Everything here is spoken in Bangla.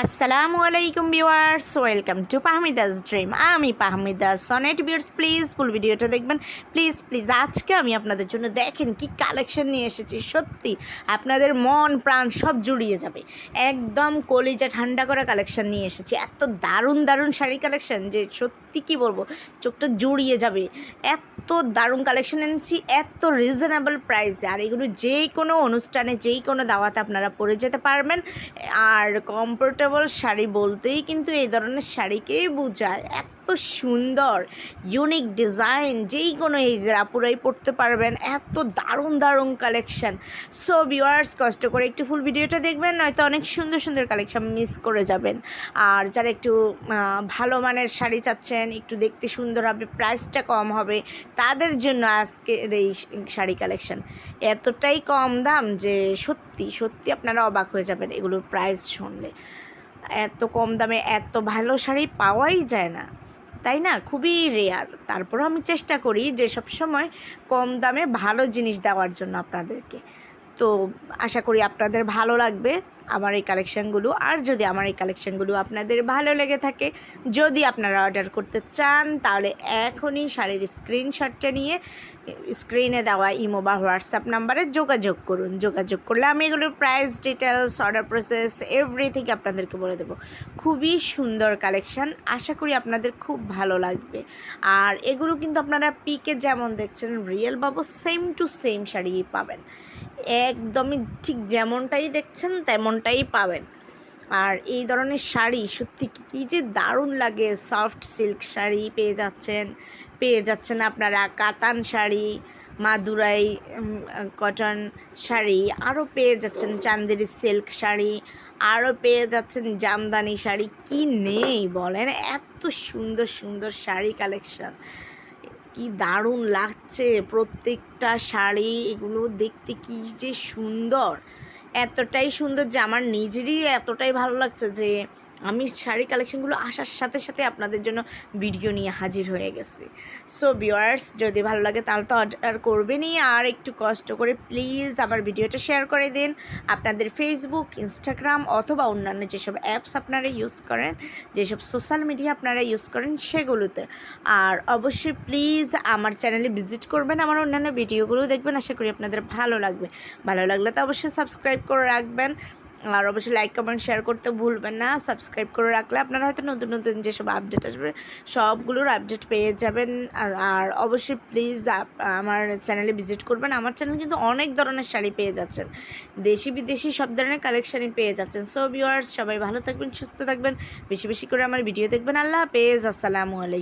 আসসালামু আলাইকুম viewers, welcome to Pahmidas dream. আমি Pahmidas Sonet viewers, please full ভিডিওটা দেখবেন। প্লিজ প্লিজ, আজকে আমি আপনাদের জন্য দেখেন কি কালেকশন নিয়ে এসেছি। সত্যি, আপনাদের মন, প্রাণ সব জুড়িয়ে যাবে। একদম কলিজা ঠান্ডা করা কালেকশন নিয়ে এসেছি। এত দারুণ দারুণ শাড়ি কালেকশন যে সত্যি কি বলব, চোখটা জুড়িয়ে যাবে। এত দারুণ কালেকশন এনেছি, এত রিজনেবল প্রাইসে আর এগুলো যে কোনো অনুষ্ঠানে যেই কোনো দাওয়াতে আপনারা পরে যেতে পারবেন। আর কমফোর্টেবল শাড়ি বলতেই কিন্তু এই ধরনের শাড়িকেই বোঝায়। এত সুন্দর ইউনিক ডিজাইন যেই কোনো এজের আপুরাই পড়তে পারবেন। এত দারুণ দারুণ কালেকশন সো ভিউয়ার্স কষ্ট করে একটু ফুল ভিডিওটা দেখবেন, নয়তো অনেক সুন্দর সুন্দর কালেকশন মিস করে যাবেন। আর যারা একটু ভালো মানের শাড়ি চাচ্ছেন, একটু দেখতে সুন্দর হবে প্রাইসটা কম হবে, তাদের জন্য আজকের এই শাড়ি কালেকশান এতটাই কম দাম যে সত্যি সত্যি আপনারা অবাক হয়ে যাবেন এগুলোর প্রাইস শুনলে। এত কম দামে এত ভালো শাড়ি পাওয়াই যায় না। তাই না? খুবই রেয়ার তারপরেও আমি চেষ্টা করি যে সব সময় কম দামে ভালো জিনিস দেওয়ার জন্য আপনাদেরকে। তো আশা করি আপনাদের ভালো লাগবে আমার এই কালেকশানগুলো আর যদি আমার এই কালেকশানগুলো আপনাদের ভালো লেগে থাকে, যদি আপনারা অর্ডার করতে চান, তাহলে এখনই শাড়ির স্ক্রিনশটটা নিয়ে স্ক্রিনে দেওয়া ইমো বা হোয়াটসঅ্যাপ নাম্বারে যোগাযোগ করুন। যোগাযোগ করলে আমি এগুলোর price details order process everything আপনাদেরকে বলে দেবো। খুবই সুন্দর কালেকশান আশা করি আপনাদের খুব ভালো লাগবে। আর এগুলো কিন্তু আপনারা পিকে যেমন দেখছেন real Babu same to same sari পাবেন। একদমই ঠিক যেমনটাই দেখছেন তেমনটাই পাবেন। আর এই ধরনের শাড়ি সত্যি কি- যে দারুণ লাগে। সফট সিল্ক শাড়ি পেয়ে যাচ্ছেন পেয়ে যাচ্ছেন আপনারা। কাতান শাড়ি, মাদুরাই কটন শাড়ি আরও পেয়ে যাচ্ছেন। চান্দেরি সিল্ক শাড়ি আরও পেয়ে যাচ্ছেন। জামদানি শাড়ি কি নেই বলেন? এত সুন্দর সুন্দর শাড়ি কালেকশন। কি দারুণ লাগছে প্রত্যেকটা শাড়ি, এগুলো দেখতে কি যে সুন্দর। এতটাই সুন্দর যে আমার নিজেরই এতটাই ভালো লাগছে যে আমি শাড়ি কালেকশনগুলো আসার সাথে সাথে আপনাদের জন্য ভিডিও নিয়ে হাজির হয়ে গেছি। সো ভিউয়ার্স যদি ভালো লাগে তাহলে তো অর্ডার করবেনই। আর একটু কষ্ট করে প্লিজ আমার ভিডিওটা শেয়ার করে দিন। আপনাদের ফেসবুক ইনস্টাগ্রাম অথবা অন্যান্য যেসব অ্যাপস আপনারা ইউজ করেন, যেসব সোশ্যাল মিডিয়া আপনারা ইউজ করেন সেগুলোতে। আর অবশ্যই প্লিজ আমার চ্যানেলে ভিজিট করবেন, আমার অন্যান্য ভিডিওগুলো দেখবেন। আশা করি আপনাদের ভালো লাগবে। ভালো লাগলে তো অবশ্যই সাবস্ক্রাইব করে রাখবেন। আর অবশ্যই লাইক কমেন্ট শেয়ার করতে ভুলবেন না। সাবস্ক্রাইব করে রাখলে আপনারা হয়তো নতুন নতুন যেসব আপডেট আসবে, সবগুলোর আপডেট পেয়ে যাবেন। আর- অবশ্যই প্লিজ আমার চ্যানেলে ভিজিট করবেন। আমার চ্যানেল কিন্তু অনেক ধরনের শাড়ি পেয়ে যাচ্ছেন। দেশি, বিদেশি সব ধরনের কালেকশানই পেয়ে যাচ্ছেন। সো ভিউয়ার্স সবাই ভালো থাকবেন, সুস্থ থাকবেন। বেশি বেশি করে আমার ভিডিও দেখবেন। আল্লাহ হাফেজ। আসসালামু আলাইকুম।